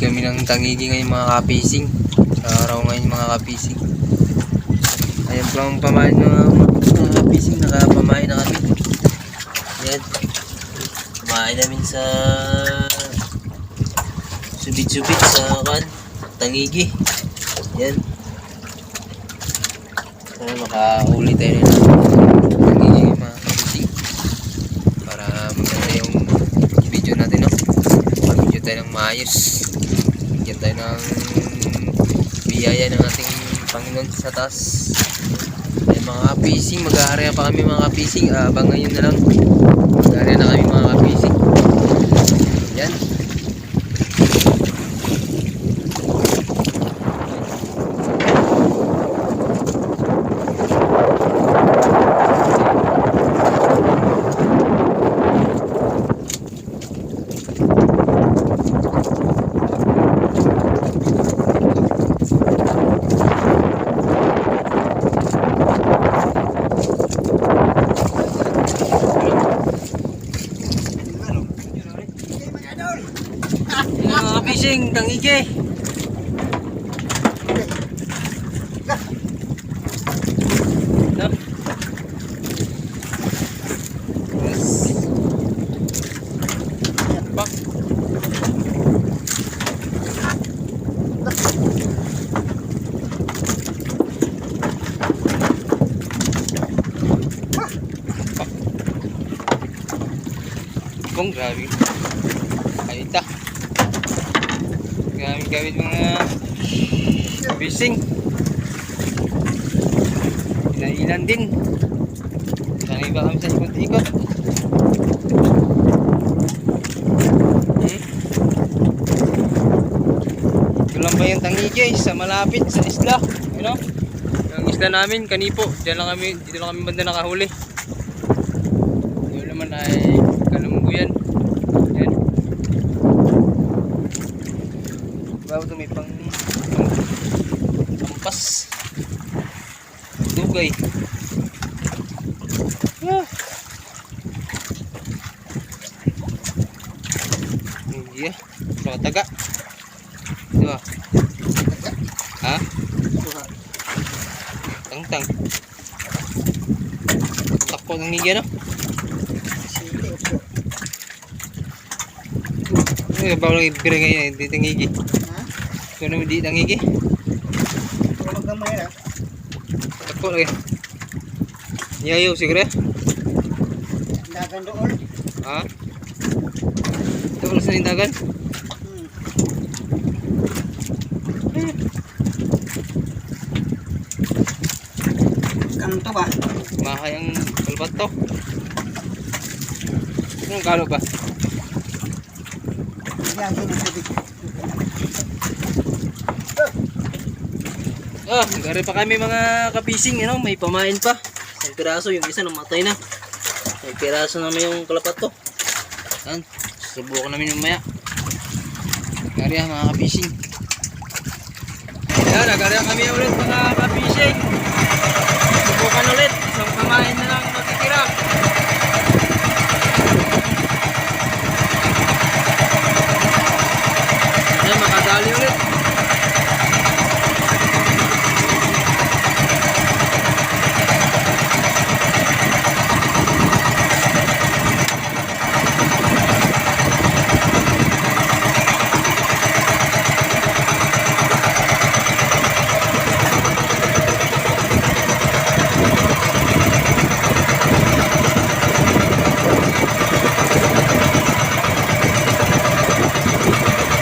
Kami ng tangigi ngayon mga kapising. Sa araw ngayon mga kapising. Ayan po ang pamain ng mga, kapising. Nakapamain na kami. Ayan. Kumain namin sa subid-subid sa kan tangigi. Ayan. Sana makahuli tayo ng tangigi mga kapising. Para maganda yung video natin no. Mag-video tayo ng maayos. Tayo ng biyaya ng ating Panginoon sa taas. Ay mga kapising, mag-aarya pa kami mga kapising. Ah, abangan nyo na lang. Mag-aarya na kami mga kapising. Yan. Yan mga Yes. Pak. Kung grabe. Ayita. Gamit gamit mga fishing. Inailan din. Sanay ba kami sa ikot-ikot? Hmm? Ito lang ba yung tangigay sa malapit sa isla? You know? Yung isla namin, kanipo. Diyan lang kami, dito lang kami banda nakahuli. Yun naman ay kalumbuyan. Yan. Bago ito may pang, pampas. Dugay. Ah. Hindi ah. Mga taga. Diba? Ha? Tang-tang. Takpo ng higya no? Ano ba lang ibigay ngayon? Hindi. Ito naman di tangigi. Takpo lagi. Yayaw siguro. Dagan doon. Ha? Ito wala sa nindagan. Kanto ba? Mahay ang kalbat to. Anong kalo ba? Yagi ng tubig. Ah, gari pa kami mga kapising, you know, may pamain pa. Isang piraso, yung isa namatay na. May piraso naman yung kalapat to. Yan, subukan namin yung maya. Gari ah, mga kapising. Yan, nagari kami ulit mga kapising. Subukan ulit, isang pamain na lang matitira. Yan, makadali ulit.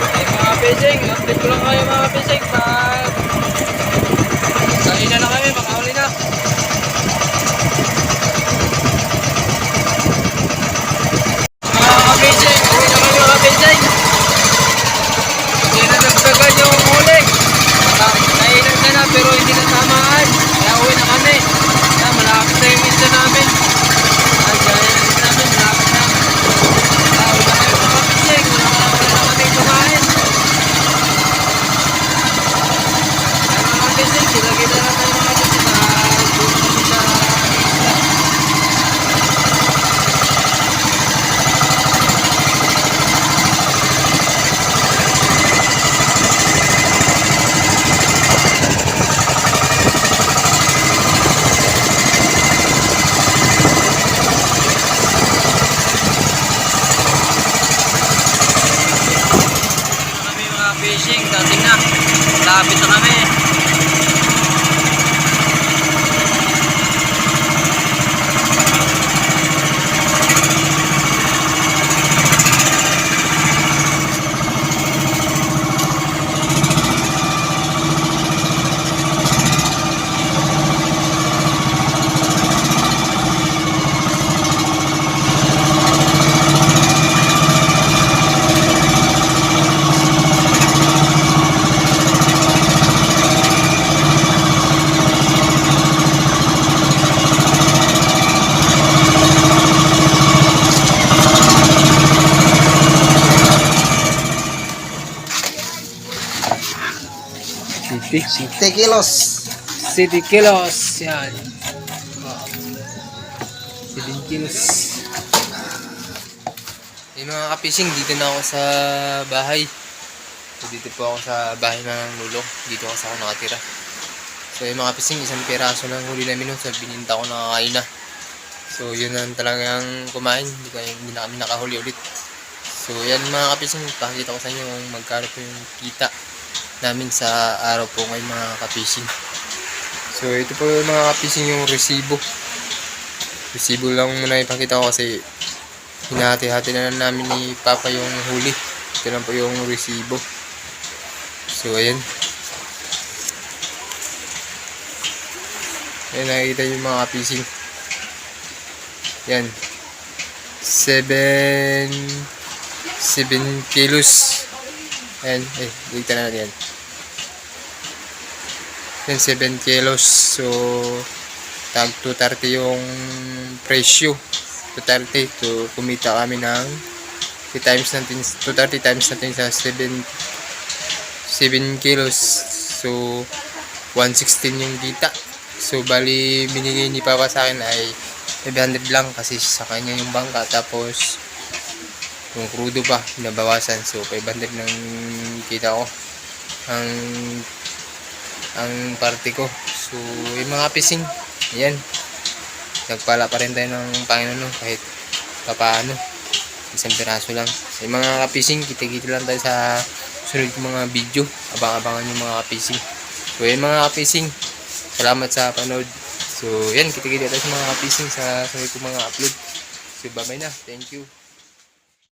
Ay, mga fishing, update ko lang kayo mga fishing pag Kain na kami, makahuli na. Mga fishing, uwi na kami mga fishing. Hindi na nagdagan yung huli. Nainan na na pero hindi na tamaan. Kaya uwi na kami. Kaya malapit na yung isla namin. Ay, kaya yung isla namin, malapit na. Ah, uwi na kami mga fishing. Wala na wala na kami kumain. Malapit na kami. City. 7 kilos. City kilos. Yan. 7 kilos. Yung mga kapising, dito na ako sa bahay. So, dito po ako sa bahay ng lulo. Dito ako sa ako nakatira. So, yung mga kapising, isang piraso lang huli namin nun. So, bininta ko nakakain na. So, yun ang talagang kumain. Hindi, ko, hindi na kami nakahuli ulit. So, yan mga kapising, pakikita ko sa inyo kung magkano po yung kita namin sa araw po ngayon mga kapising. So, ito po mga kapising yung resibo. Resibo lang muna ipakita ko kasi hinahati-hati na lang namin ni Papa yung huli. Ito lang po yung resibo. So, ayan. Ayan, nakikita yung mga kapising. Yan. 7 7 kilos. Ayan, eh, dito na natin yan. Yan, 7 kilos. So, tag 230 yung presyo. 230 to kumita kami ng 2 times natin 230 times natin sa 7 7 kilos. So, 116 yung kita. So, bali, binigay ni Papa sa akin ay 500 lang kasi sa kanya yung bangka. Tapos, yung crudo pa, nabawasan. So, 500 ng kita ko. Ang ang party ko. So, yung mga pising, yan. Nagpala pa rin tayo ng Panginoon no, kahit papaano. Isang piraso lang. So, yung mga kapising, kita-kita lang tayo sa sunod kong mga video. Abang-abangan yung mga kapising. So, yung mga kapising, salamat sa panood. So, yan, kita-kita tayo sa mga kapising sa sunod mga upload. So, bye-bye na. Thank you.